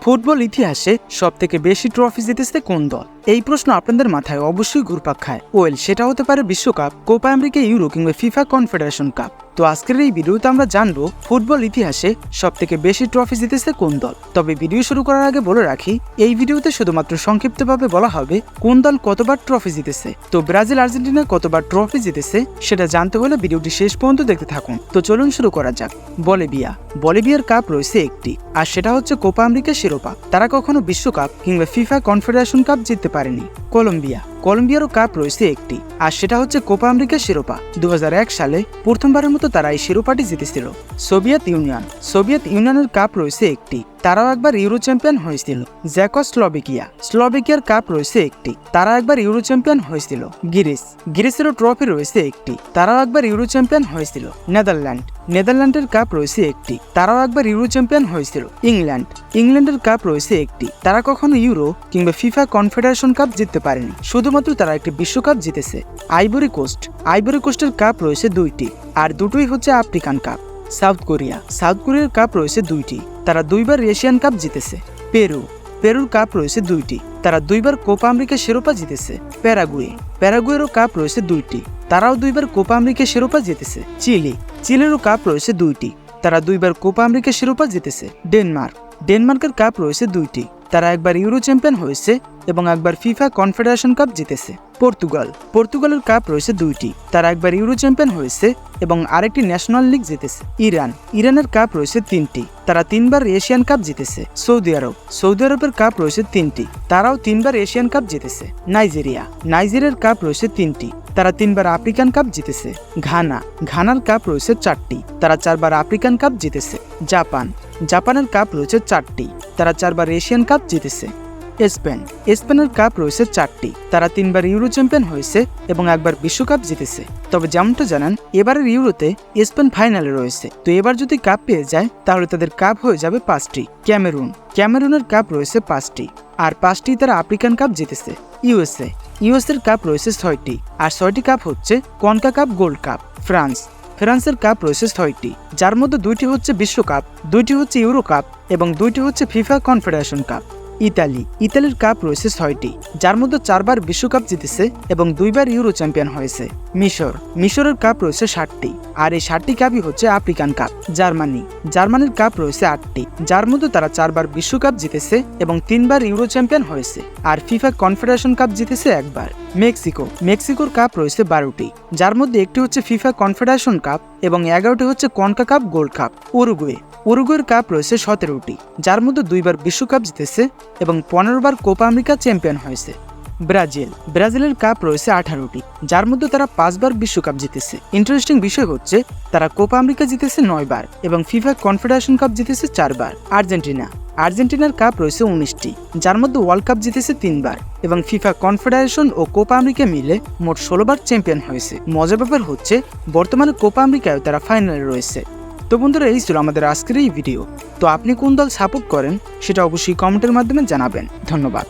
Football ইতিহাসে সবথেকে বেশি ট্রফি জিতেছে কোন দল? এই প্রশ্ন আপনাদের মাথায় অবশ্যই ঘুরপাক খায়। ওয়েল, সেটা হতে পারে বিশ্বকাপ, কোপা আমেরিকা, ইউরো কিংবা ফিফা কনফেডারেশন কাপ। তো আজকের এই ভিডিওতে আমরা জানব ফুটবল ইতিহাসে সব থেকে বেশি ট্রফি জিতেছে কোন দল। তবে ভিডিও শুরু করার আগে বলে রাখি, এই ভিডিওতে শুধুমাত্র সংক্ষিপ্তভাবে বলা হবে কোন দল কতবার ট্রফি জিতেছে। তো ব্রাজিল, আর্জেন্টিনা কতবার ট্রফি জিতেছে সেটা জানতে হলে ভিডিওটি শেষ পর্যন্ত দেখতে থাকুন। তো চলুন শুরু করা যাক। বলিভিয়া, বলিভিয়ার কাপ রয়েছে একটি, আর সেটা হচ্ছে কোপা আমেরিকা শিরোপা। তারা কখনো বিশ্বকাপ কিংবা ফিফা কনফেডারেশন কাপ জিততে পারেনি। কলম্বিয়া। কলম্বিয়ারও কাপ রয়েছে একটি, আর সেটা হচ্ছে কোপা আমেরিকা শিরোপা। দু হাজার এক সালে প্রথমবারের মতো তারা এই শিরোপাটি জিতেছিল। Soviet Union. সোভিয়েত ইউনিয়নের কাপ রয়েছে একটি। তারাও একবার ইউরো চ্যাম্পিয়ন হয়েছিল জ্যাকো স্লোভেকিয়া স্লোভেকিয়ার কাপ রয়েছে একটি। তারা একবার ইউরো চ্যাম্পিয়ন হয়েছিল, গিরিস। গিরিসেরও ট্রফি রয়েছে একটি। তারাও একবার ইউরো চ্যাম্পিয়ন হয়েছিল, নেদারল্যান্ড। নেদারল্যান্ডের কাপ রয়েছে একটি। তারাও একবার ইউরো চ্যাম্পিয়ন হয়েছিল, ইংল্যান্ড। ইংল্যান্ডের কাপ রয়েছে একটি। তারা কখনো ইউরো কিংবা ফিফা কনফেডারেশন কাপ জিততে পারেনি। শুধুমাত্র তারা একটি বিশ্বকাপ জিতেছে। আইবরি কোস্ট। আইবরি কোস্টের কাপ রয়েছে দুইটি, আর দুটোই হচ্ছে African cup. South Korea. South কোরিয়ার কাপ রয়েছে দুইটি। তারা দুইবার এশিয়ান কাপ জিতেছে। পেরু। পেরুর কাপ রয়েছে দুইটি। তারা দুইবার কোপা আমেরিকা শিরোপা জিতেছে। প্যারাগুয়ে। প্যারাগুয়েরও কাপ রয়েছে দুইটি। তারাও দুইবার কোপা আমেরিকা শিরোপা জিতেছে। চিলি। চিলেরও কাপ রয়েছে দুইটি। তারা দুইবার কোপা আমেরিকা শিরোপা জিতেছে। ডেনমার্ক। ডেনমার্কের কাপ রয়েছে দুইটি। তারা একবার ইউরো চ্যাম্পিয়ন হয়েছে এবং একবার ফিফা কনফেডারেশন কাপ জিতেছে। পর্তুগাল। পর্তুগালের কাপ রয়েছে দুইটি। তারা একবার ইউরো চ্যাম্পিয়ন হয়েছে এবং আরেকটি ন্যাশনাল লিগ জিতেছে। ইরান। ইরানের কাপ রয়েছে তিনটি। তারা তিনবার এশিয়ান কাপ জিতেছে। Saudi Arab. সৌদি আরবের কাপ রয়েছে তিনটি। তারাও তিনবার এশিয়ান কাপ জিতেছে। নাইজেরিয়া। নাইজেরিয়ার কাপ রয়েছে তিনটি। তারা তিনবার আফ্রিকান কাপ জিতেছে। ঘানা। ঘানার কাপ রয়েছে চারটি। তারা চারবার আফ্রিকান কাপ জিতেছে। জাপান। জাপানের কাপ রয়েছে চারটি। তারা চারবার এশিয়ান কাপ জিতেছে। স্পেন। স্পেনের কাপ রয়েছে চারটি। তারা তিনবার ইউরো চ্যাম্পিয়ন হয়েছে এবং একবার বিশ্বকাপ জিতেছে। তবে যেমনটা জানান, এবারের ইউরোতে স্পেন ফাইনালে রয়েছে। তো এবার যদি কাপ পেয়ে যায়, তাহলে তাদের কাপ হয়ে যাবে পাঁচটি। ক্যামেরুন। ক্যামেরুনের কাপ রয়েছে পাঁচটি। আর পাঁচটি তারা আফ্রিকান কাপ জিতেছে। ইউএসএ। ইউএসএর কাপ রয়েছে ছয়টি। আর ছয়টি কাপ হচ্ছে concha cup, gold cup. France. ফ্রান্সের কাপ রয়েছে ছয়টি। যার মধ্যে দুইটি হচ্ছে বিশ্বকাপ, দুইটি হচ্ছে ইউরো কাপ এবং দুইটি হচ্ছে ফিফা কনফেডারেশন কাপ। ইতালি, ইতালির কাপ রয়েছে ছয়টি, যার মধ্যে চারবার বিশ্বকাপ জিতেছে এবং দুইবার ইউরো চ্যাম্পিয়ন হয়েছে। মিশর, মিশরের কাপ রয়েছে ষাটটি আর এই ষাটটি কাপই হচ্ছে আফ্রিকান কাপ। জার্মানি, জার্মানির কাপ রয়েছে আটটি, যার মধ্যে তারা চারবার বিশ্বকাপ জিতেছে এবং তিনবার ইউরো চ্যাম্পিয়ন হয়েছে, আর ফিফা কনফেডারেশন কাপ জিতেছে একবার। মেক্সিকো, মেক্সিকোর কাপ রয়েছে বারোটি, যার মধ্যে একটি হচ্ছে ফিফা কনফেডারেশন কাপ এবং এগারোটি হচ্ছে concha cup, gold cup, Uruguay. উরুগুয়ের কাপ রয়েছে সতেরোটি, যার মধ্যে দুইবার বিশ্বকাপ জিতেছে এবং পনেরো বার কোপা আমেরিকা চ্যাম্পিয়ন হয়েছে। ব্রাজিল, ব্রাজিলের কাপ রয়েছে আঠারোটি, যার মধ্যে তারা পাঁচবার বিশ্বকাপ জিতেছে। ইন্টারেস্টিং বিষয় হচ্ছে, তারা কোপা আমেরিকা জিতেছে নয়বার এবং ফিফা কনফেডারেশন কাপ জিতেছে চারবার। আর্জেন্টিনা আর্জেন্টিনার কাপ রয়েছে উনিশটি, যার মধ্যে ওয়ার্ল্ড কাপ জিতেছে তিনবার এবং ফিফা কনফেডারেশন ও কোপা আমেরিকা মিলে মোট ষোলোবার চ্যাম্পিয়ন হয়েছে। মজার ব্যাপার হচ্ছে, বর্তমানে কোপা আমেরিকায় তারা ফাইনালে রয়েছে। তো বন্ধুরা, এই ছিল আমাদের আজকের এই ভিডিও তো আপনি কোন দল সাপোর্ট করেন, সেটা অবশ্যই কমেন্টের মাধ্যমে জানাবেন। ধন্যবাদ।